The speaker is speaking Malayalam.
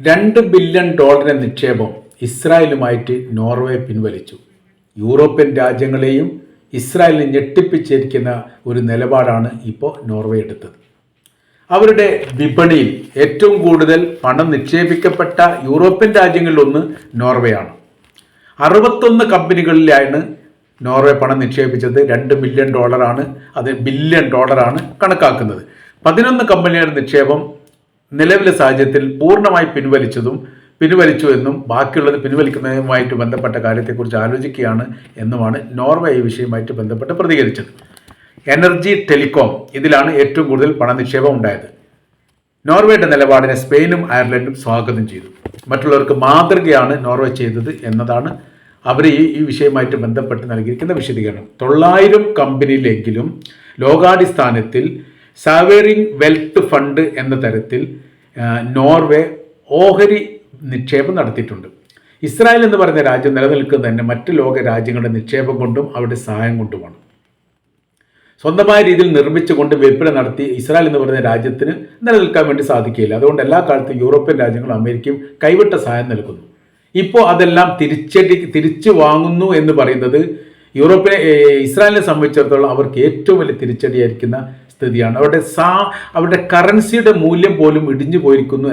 രണ്ട് ബില്യൺ ഡോളറിന്റെ നിക്ഷേപം ഇസ്രായേലുമായിട്ട് നോർവേ പിൻവലിച്ചു. യൂറോപ്യൻ രാജ്യങ്ങളെയും ഇസ്രായേലിനെ ഞെട്ടിപ്പിച്ചിരിക്കുന്ന ഒരു നിലപാടാണ് ഇപ്പോൾ നോർവേ എടുത്തത്. അവരുടെ വിപണിയിൽ ഏറ്റവും കൂടുതൽ പണം നിക്ഷേപിക്കപ്പെട്ട യൂറോപ്യൻ രാജ്യങ്ങളിലൊന്ന് നോർവേയാണ്. അറുപത്തൊന്ന് കമ്പനികളിലാണ് നോർവേ പണം നിക്ഷേപിച്ചത്. രണ്ട് മില്യൺ ഡോളറാണ് അത് ബില്യൺ ഡോളറാണ് കണക്കാക്കുന്നത്. പതിനൊന്ന് കമ്പനികളുടെ നിക്ഷേപം നിലവിലെ സാഹചര്യത്തിൽ പൂർണമായി പിൻവലിച്ചതും പിൻവലിച്ചു എന്നും ബാക്കിയുള്ളത് പിൻവലിക്കുന്നതുമായിട്ട് ബന്ധപ്പെട്ട കാര്യത്തെക്കുറിച്ച് ആലോചിക്കുകയാണ് എന്നുമാണ് നോർവേ ഈ വിഷയവുമായിട്ട് ബന്ധപ്പെട്ട് പ്രതികരിച്ചത്. എനർജി ടെലികോം ഇതിലാണ് ഏറ്റവും കൂടുതൽ പണനിക്ഷേപം ഉണ്ടായത്. നോർവേയുടെ നിലപാടിനെ സ്പെയിനും അയർലൻഡും സ്വാഗതം ചെയ്തു. മറ്റുള്ളവർക്ക് മാതൃകയാണ് നോർവേ ചെയ്തത് എന്നതാണ് അവർ ഈ ഈ വിഷയവുമായിട്ട് ബന്ധപ്പെട്ട് നൽകിയിരിക്കുന്ന വിശദീകരണം. തൊള്ളായിരം കമ്പനിയിലെങ്കിലും ലോകാടിസ്ഥാനത്തിൽ സാവേറിംഗ് വെൽത്ത് ഫണ്ട് എന്ന തരത്തിൽ നോർവേ ഓഹരി നിക്ഷേപം നടത്തിയിട്ടുണ്ട്. ഇസ്രായേൽ എന്ന് പറയുന്ന രാജ്യം നിലനിൽക്കുന്നത് തന്നെ മറ്റ് ലോക രാജ്യങ്ങളുടെ നിക്ഷേപം കൊണ്ടും അവരുടെ സഹായം കൊണ്ടുമാണ്. സ്വന്തമായ രീതിയിൽ നിർമ്മിച്ചുകൊണ്ട് വിൽപ്പന നടത്തി ഇസ്രായേൽ എന്ന് പറയുന്ന രാജ്യത്തിന് നിലനിൽക്കാൻ വേണ്ടി സാധിക്കില്ല അതുകൊണ്ട് എല്ലാ കാലത്തും യൂറോപ്യൻ രാജ്യങ്ങളും അമേരിക്കയും കൈവിട്ട സഹായം നൽകുന്നു. ഇപ്പോൾ അതെല്ലാം തിരിച്ചടി തിരിച്ചു വാങ്ങുന്നു എന്ന് പറയുന്നത് യൂറോപ്പിനെ ഇസ്രായേലിനെ സംബന്ധിച്ചിടത്തോളം അവർക്ക് ഏറ്റവും വലിയ തിരിച്ചടിയായിരിക്കുന്ന സ്ഥിതിയാണ്. അവരുടെ സാ അവരുടെ കറൻസിയുടെ മൂല്യം പോലും ഇടിഞ്ഞു പോയിരിക്കുന്നു